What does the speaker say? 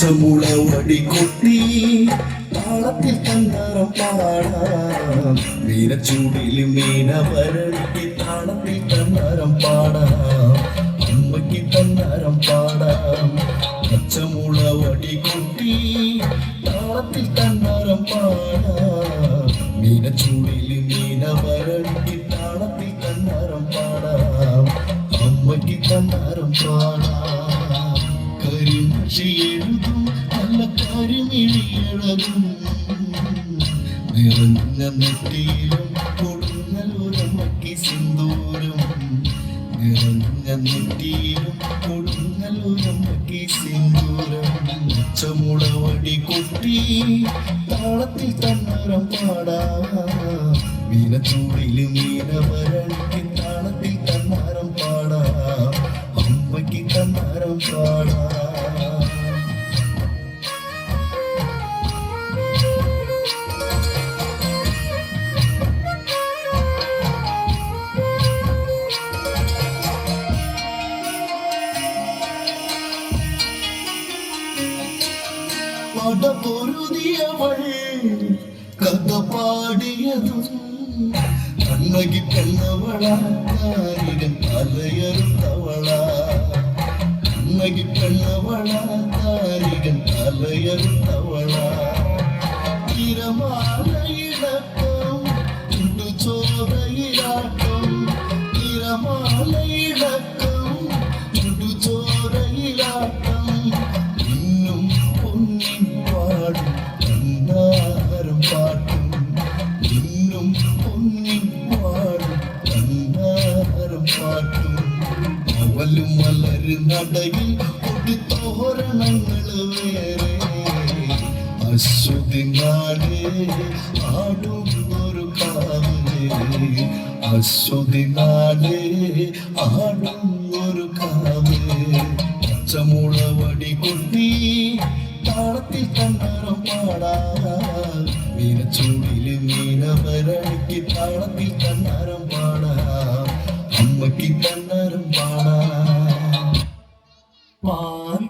പച്ചമുള വടികൊട്ടി താളത്തിൽ തന്നറം പാടാം. മീനച്ചൂടിൽ മീന വരട്ടി താളത്തിൽ തന്നറം പാടാം. അമ്മയ്ക്ക് തന്നറം പാടാം. പച്ചമുള വടികൊട്ടി താളത്തിൽ തന്നറം പാടാം. മീനച്ചൂടിൽ മീന വരട്ടി താളത്തിൽ തന്നറം പാടാം. അമ്മയ്ക്ക് തന്നറം പാടാം. കരിമഷി എഴുതും നല്ല കരിമിഴിയഴകും നിറഞ്ഞ നെറ്റിയിലും കൊടുങ്ങലൂരമ്മയ്ക്ക് സിന്ദൂരം. നിറഞ്ഞ നെറ്റിയിലും കൊടുങ്ങലൂരമ്മയ്ക്ക് സിന്ദൂരം. ചമുള വടി കൊട്ടി താളത്തിൽ തന്നരം പാടാ. മീനച്ചൂടിൽ മീന വരണിക്ക് താളത്തിൽ തന്നരം പാടാ. അമ്മയ്ക്ക് തന്നരം പാടാ. പട പൊരുതിയവൾ കഥ പാടിയതും കണ്ണകി കണ്ണവള താരികം തലയറുത്തവള കണ്ണകി കണ്ണവള നടയിൽ ഒരു തോരണങ്ങൾ വേറെ അശ്വതിനാട് ആടും ഒരു കാവൽ അശ്വതിനാട് ആടും ഒരു കാവൽ പച്ചമുള വടി കൊട്ടി താളത്തിൽ കണ്ണറം പാടാ. മീനച്ചൂടിൽ பேரனுக்கு தாளத்தில் கண்ணாரம் பாடா அம்மைக்கு கண்ணாரம் பாடா